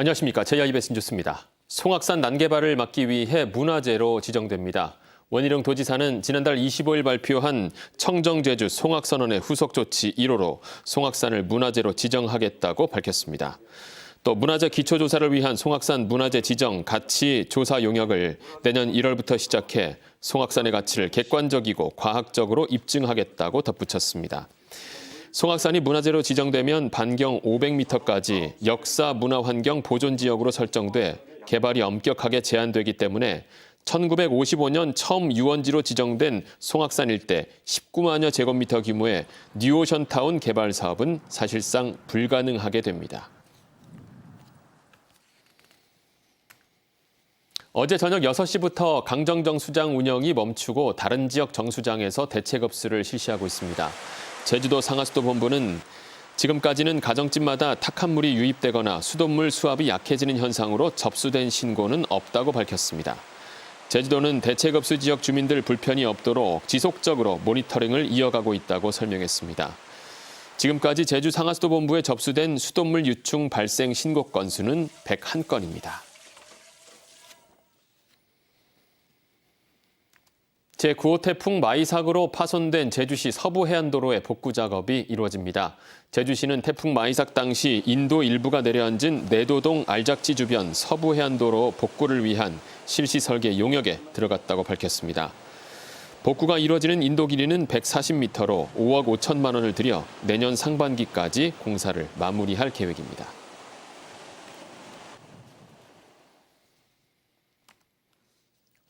안녕하십니까. 제2베스 뉴스입니다. 송악산 난개발을 막기 위해 문화재로 지정됩니다. 원희룡 도지사는 지난달 25일 발표한 청정제주 송악선언의 후속 조치 1호로 송악산을 문화재로 지정하겠다고 밝혔습니다. 또 문화재 기초조사를 위한 송악산 문화재 지정 가치 조사 용역을 내년 1월부터 시작해 송악산의 가치를 객관적이고 과학적으로 입증하겠다고 덧붙였습니다. 송악산이 문화재로 지정되면 반경 500m까지 역사 문화환경 보존 지역으로 설정돼 개발이 엄격하게 제한되기 때문에 1955년 처음 유원지로 지정된 송악산 일대 19만여 제곱미터 규모의 뉴오션타운 개발 사업은 사실상 불가능하게 됩니다. 어제 저녁 6시부터 강정정 수장 운영이 멈추고 다른 지역 정수장에서 대체 급수를 실시하고 있습니다. 제주도 상하수도 본부는 지금까지는 가정집마다 탁한 물이 유입되거나 수돗물 수압이 약해지는 현상으로 접수된 신고는 없다고 밝혔습니다. 제주도는 대체급수 지역 주민들 불편이 없도록 지속적으로 모니터링을 이어가고 있다고 설명했습니다. 지금까지 제주 상하수도 본부에 접수된 수돗물 유충 발생 신고 건수는 101건입니다. 제9호 태풍 마이삭으로 파손된 제주시 서부 해안도로의 복구 작업이 이루어집니다. 제주시는 태풍 마이삭 당시 인도 일부가 내려앉은 내도동 알작지 주변 서부 해안도로 복구를 위한 실시 설계 용역에 들어갔다고 밝혔습니다. 복구가 이루어지는 인도 길이는 140m로 5억 5천만 원을 들여 내년 상반기까지 공사를 마무리할 계획입니다.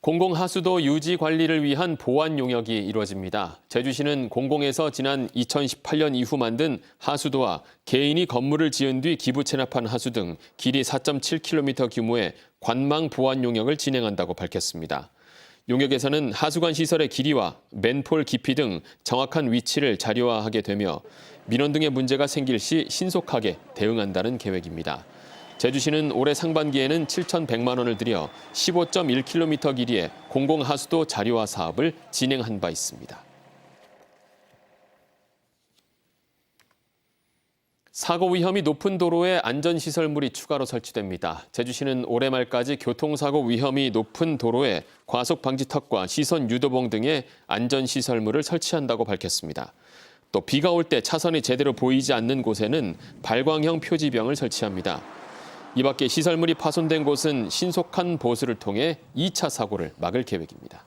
공공하수도 유지 관리를 위한 보완 용역이 이루어집니다. 제주시는 공공에서 지난 2018년 이후 만든 하수도와 개인이 건물을 지은 뒤 기부 체납한 하수 등 길이 4.7km 규모의 관망 보완 용역을 진행한다고 밝혔습니다. 용역에서는 하수관 시설의 길이와 맨폴 깊이 등 정확한 위치를 자료화하게 되며 민원 등의 문제가 생길 시 신속하게 대응한다는 계획입니다. 제주시는 올해 상반기에는 7,100만 원을 들여 15.1km 길이의 공공 하수도 자료화 사업을 진행한 바 있습니다. 사고 위험이 높은 도로에 안전시설물이 추가로 설치됩니다. 제주시는 올해 말까지 교통사고 위험이 높은 도로에 과속 방지턱과 시선 유도봉 등의 안전시설물을 설치한다고 밝혔습니다. 또 비가 올 때 차선이 제대로 보이지 않는 곳에는 발광형 표지병을 설치합니다. 이 밖에 시설물이 파손된 곳은 신속한 보수를 통해 2차 사고를 막을 계획입니다.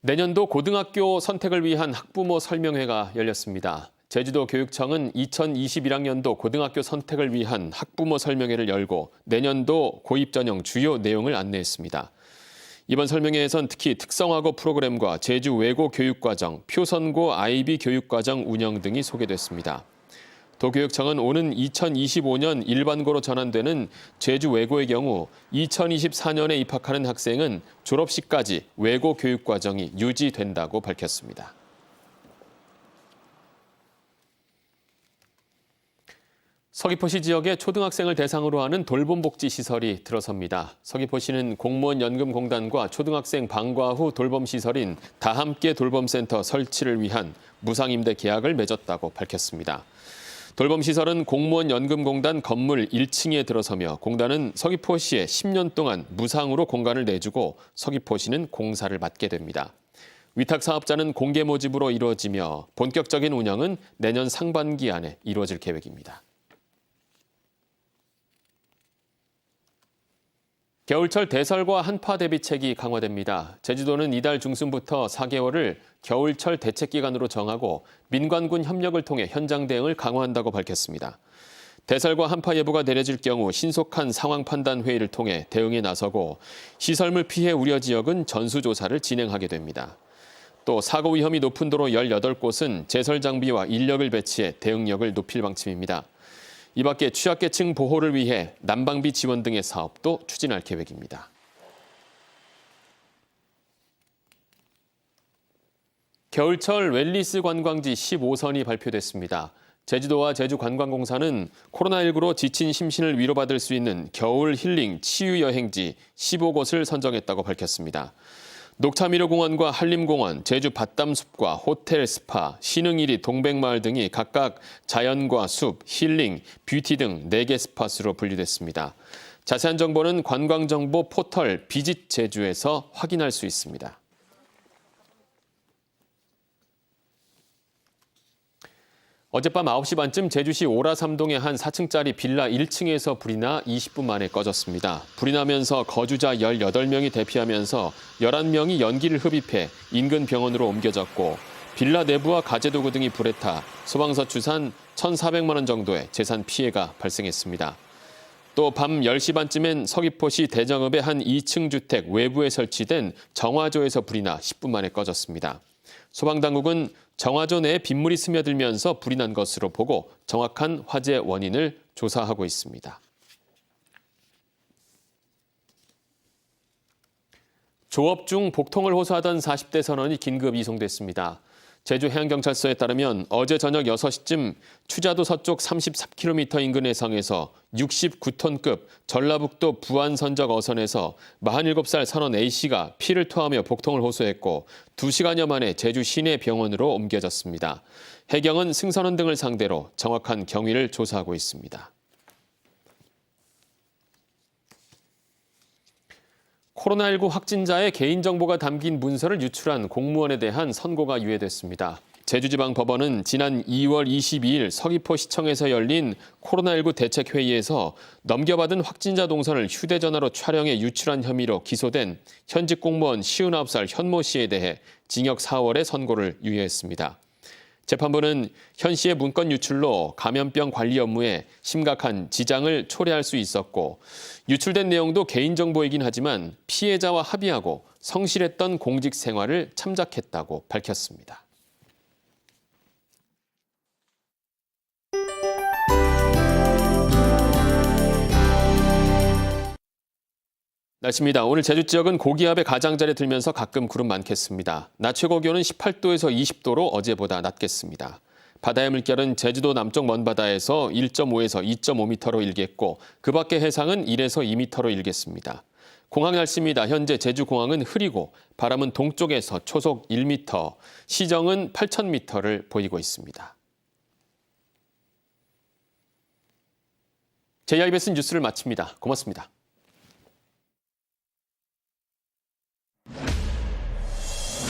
내년도 고등학교 선택을 위한 학부모 설명회가 열렸습니다. 제주도 교육청은 2021학년도 고등학교 선택을 위한 학부모 설명회를 열고 내년도 고입 전형 주요 내용을 안내했습니다. 이번 설명회에선 특히 특성화고 프로그램과 제주 외고 교육과정, 표선고 아이비 교육과정 운영 등이 소개됐습니다. 도교육청은 오는 2025년 일반고로 전환되는 제주 외고의 경우 2024년에 입학하는 학생은 졸업식까지 외고 교육과정이 유지된다고 밝혔습니다. 서귀포시 지역의 초등학생을 대상으로 하는 돌봄복지 시설이 들어섭니다. 서귀포시는 공무원 연금공단과 초등학생 방과 후 돌봄 시설인 다함께 돌봄센터 설치를 위한 무상임대 계약을 맺었다고 밝혔습니다. 돌봄 시설은 공무원 연금공단 건물 1층에 들어서며 공단은 서귀포시에 10년 동안 무상으로 공간을 내주고 서귀포시는 공사를 맡게 됩니다. 위탁 사업자는 공개 모집으로 이루어지며 본격적인 운영은 내년 상반기 안에 이루어질 계획입니다. 겨울철 대설과 한파 대비책이 강화됩니다. 제주도는 이달 중순부터 4개월을 겨울철 대책 기간으로 정하고 민관군 협력을 통해 현장 대응을 강화한다고 밝혔습니다. 대설과 한파 예보가 내려질 경우 신속한 상황 판단 회의를 통해 대응에 나서고 시설물 피해 우려 지역은 전수 조사를 진행하게 됩니다. 또 사고 위험이 높은 도로 18곳은 제설 장비와 인력을 배치해 대응력을 높일 방침입니다. 이 밖에 취약계층 보호를 위해 난방비 지원 등의 사업도 추진할 계획입니다. 겨울철 웰리스 관광지 15선이 발표됐습니다. 제주도와 제주관광공사는 코로나19로 지친 심신을 위로받을 수 있는 겨울 힐링 치유 여행지 15곳을 선정했다고 밝혔습니다. 녹차미르공원과 한림공원, 제주 밭담숲과 호텔 스파, 신흥일이 동백마을 등이 각각 자연과 숲, 힐링, 뷰티 등 4개 스팟으로 분류됐습니다. 자세한 정보는 관광정보 포털 비짓 제주에서 확인할 수 있습니다. 어젯밤 9시 반쯤 제주시 오라삼동의 한 4층짜리 빌라 1층에서 불이 나 20분 만에 꺼졌습니다. 불이 나면서 거주자 18명이 대피하면서 11명이 연기를 흡입해 인근 병원으로 옮겨졌고 빌라 내부와 가재도구 등이 불에 타 소방서 추산 1,400만 원 정도의 재산 피해가 발생했습니다. 또 밤 10시 반쯤엔 서귀포시 대정읍의 한 2층 주택 외부에 설치된 정화조에서 불이 나 10분 만에 꺼졌습니다. 소방당국은 정화조 내에 빗물이 스며들면서 불이 난 것으로 보고 정확한 화재 원인을 조사하고 있습니다. 조업 중 복통을 호소하던 40대 선원이 긴급 이송됐습니다. 제주 해양경찰서에 따르면 어제 저녁 6시쯤 추자도 서쪽 33km 인근 해상에서 69톤급 전라북도 부안 선적 어선에서 47살 선원 A씨가 피를 토하며 복통을 호소했고 2시간여 만에 제주 시내 병원으로 옮겨졌습니다. 해경은 승선원 등을 상대로 정확한 경위를 조사하고 있습니다. 코로나19 확진자의 개인정보가 담긴 문서를 유출한 공무원에 대한 선고가 유예됐습니다. 제주지방법원은 지난 2월 22일 서귀포시청에서 열린 코로나19 대책회의에서 넘겨받은 확진자 동선을 휴대전화로 촬영해 유출한 혐의로 기소된 현직 공무원 59살 현모 씨에 대해 징역 4월의 선고를 유예했습니다. 재판부는 현 씨의 문건 유출로 감염병 관리 업무에 심각한 지장을 초래할 수 있었고 유출된 내용도 개인정보이긴 하지만 피해자와 합의하고 성실했던 공직 생활을 참작했다고 밝혔습니다. 날씨입니다. 오늘 제주 지역은 고기압의 가장자리에 들면서 가끔 구름 많겠습니다. 낮 최고 기온은 18도에서 20도로 어제보다 낮겠습니다. 바다의 물결은 제주도 남쪽 먼바다에서 1.5에서 2.5m로 일겠고 그 밖의 해상은 1에서 2m로 일겠습니다. 공항 날씨입니다. 현재 제주 공항은 흐리고 바람은 동쪽에서 초속 1m, 시정은 8,000m를 보이고 있습니다. JIBS 뉴스를 마칩니다. 고맙습니다.